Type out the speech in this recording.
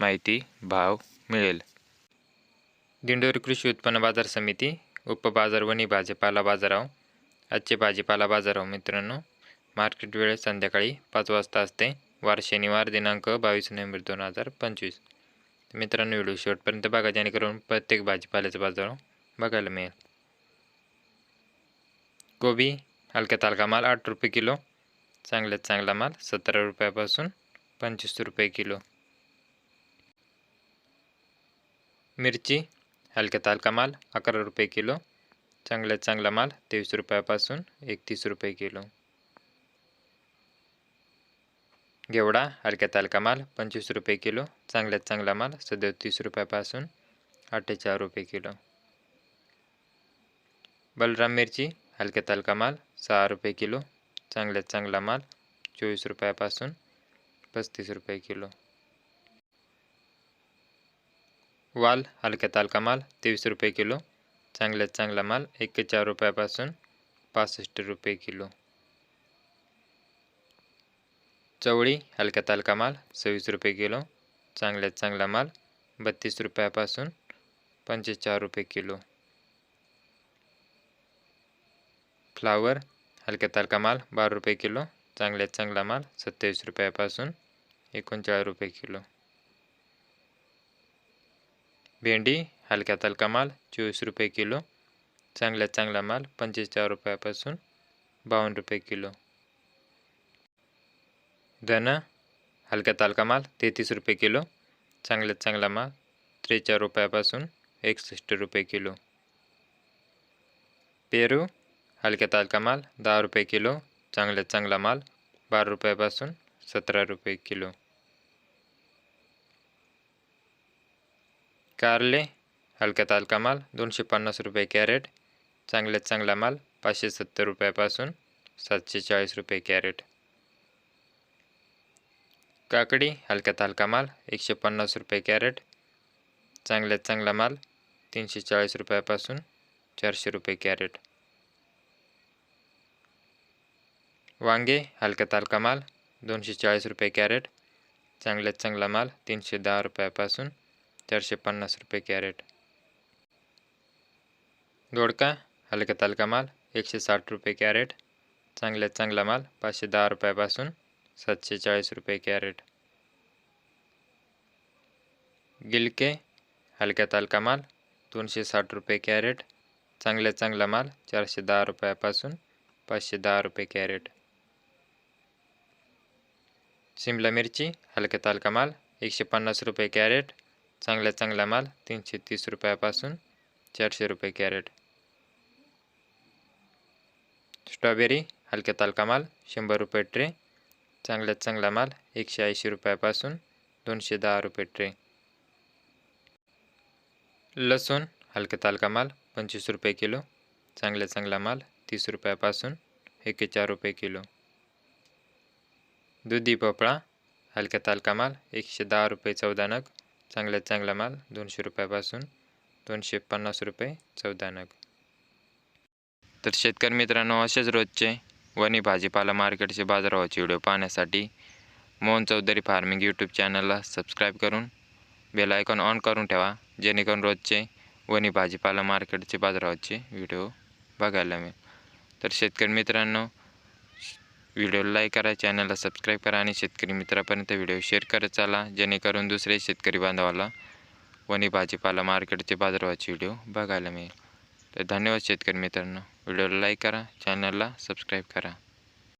माहिती भाव मिळेल. दिंडोरी कृषी उत्पन्न बाजार समिती उपबाजार वणी भाजीपाला बाजाराव आजचे भाजीपाला बाजाराव मित्रांनो मार्केट वेळ संध्याकाळी पाच वाजता असते. वार शनिवार दिनांक बावीस नोव्हेंबर दोन हजार पंचवीस. मित्रांनो व्हिडिओ शेवटपर्यंत बघा जेणेकरून प्रत्येक भाजीपाल्याचा बाजार बघायला मिळेल. कोबी हलक्या तालका माल आठ रुपये किलो चांगल्यात चांगला माल सतरा रुपयापासून पंचवीस रुपये किलो. मिरची हलक्या तालका माल अकरा रुपये किलो. चांगल्यात चांगला माल तेवीस रुपयापासून एकतीस रुपये किलो. घेवडा हलक्या तालका माल पंचवीस रुपये किलो. चांगल्यात चांगला माल सदतीस रुपयापासून अठ्ठेचाळीस रुपये किलो. बलराम मिरची हलक्या तालका माल सहा रुपये किलो. चांगल्यात चांगला माल चोवीस रुपयापासून पस्तीस रुपये किलो. वाल हलक्यात तालका माल तेवीस रुपये किलो. चांगल्यात चांगला माल एक्केचाळीस रुपयापासून पासष्ट रुपये किलो. चवळी हलक्या तालका माल सव्वीस रुपये किलो. चांगल्यात चांगला माल बत्तीस रुपयापासून पंचेचाळीस रुपये किलो. फ्लावर हलक्या तालका माल बारा रुपये किलो. चांगल्यात चांगला माल सत्तावीस रुपयापासून एकोणचाळीस रुपये किलो. भेंडी हलक्या तालका माल चोवीस रुपये किलो. चांगल्यात चांगला माल पंचेचाळीस रुपयापासून बावन्न रुपये किलो. धन हलक्या तालका माल तेहतीस रुपये किलो. चांगल्यात चांगला माल त्रेचाळीस रुपयापासून एकसष्ट रुपये किलो. पेरू हलक्या तालका माल दहा रुपये किलो. चांगल्यात चांगला माल बारा रुपयापासून सतरा रुपये किलो. कारले हलक्या तालका माल दोनशे पन्नास रुपये कॅरेट चांगल्यात चांगला माल पाचशे सत्तर रुपयापासून सातशे चाळीस रुपये कॅरेट काकडी हलक्या तालका माल एकशे पन्नास रुपये कॅरेट चांगल्यात चांगला माल तीनशे चाळीस रुपयापासून चारशे रुपये कॅरेट वांगे हलक्या तालका माल दोनशे चाळीस रुपये कॅरेट चांगल्यात चांगला माल तीनशे दहा रुपयापासून चारशे पन्नास रुपये कॅरेट. दोडका हलका तालका माल एकशे साठ रुपये कॅरेट. चांगल्यात चांगला माल पाचशे दहा रुपयापासून सातशे चाळीस रुपये कॅरेट. गिलके हलक्या तालका माल दोनशे साठ रुपये कॅरेट. चांगल्यात चांगला माल चारशे दहा रुपयापासून पाचशे दहा रुपये कॅरेट. शिमला मिरची हलक्या तालका माल एकशे पन्नास रुपये कॅरेट. चांगला चांगला माल तीनशे तीस रुपयापासून चारशे रुपये कॅरेट. स्ट्रॉबेरी हलक्या तालका माल शंभर रुपये ट्रे. चांगल्यात चांगला माल एकशे ऐंशी रुपयापासून दोनशे दहा रुपये ट्रे. लसूण हलक्या तालका माल पंचवीस रुपये किलो. चांगल्या चांगला माल तीस रुपयापासून एकेचार रुपये किलो. दुधी भोपळा हलक्या तालका माल एकशे दहा रुपये चौदा नग. चांगल्यात चांगला माल दोनशे रुपयापासून दोनशे पन्नास रुपये चौदा नग. तर शेतकरी मित्रांनो असेच रोजचे वणी भाजीपाला मार्केटचे बाजारभावाचे व्हिडिओ पाहण्यासाठी मोहन चौधरी फार्मिंग यूट्यूब चॅनलला सबस्क्राईब करून बेल आयकॉन ऑन करून ठेवा जेणेकरून रोजचे वणी भाजीपाला मार्केटचे बाजारभावाचे व्हिडिओ बघायला मिळेल. तर शेतकरी मित्रांनो व्हिडिओ लाईक करा चॅनलला सबस्क्राईब करा आणि शेतकरी मित्रापर्यंत व्हिडिओ शेअर करत चाला जेणेकरून दुसरे शेतकरी बांधवाला वणी भाजीपाला मार्केटचे बाजारवाचे व्हिडिओ बघायला मिळेल. तर धन्यवाद शेतकरी मित्रांनो. व्हिडिओला लाईक करा चॅनलला सबस्क्राईब करा.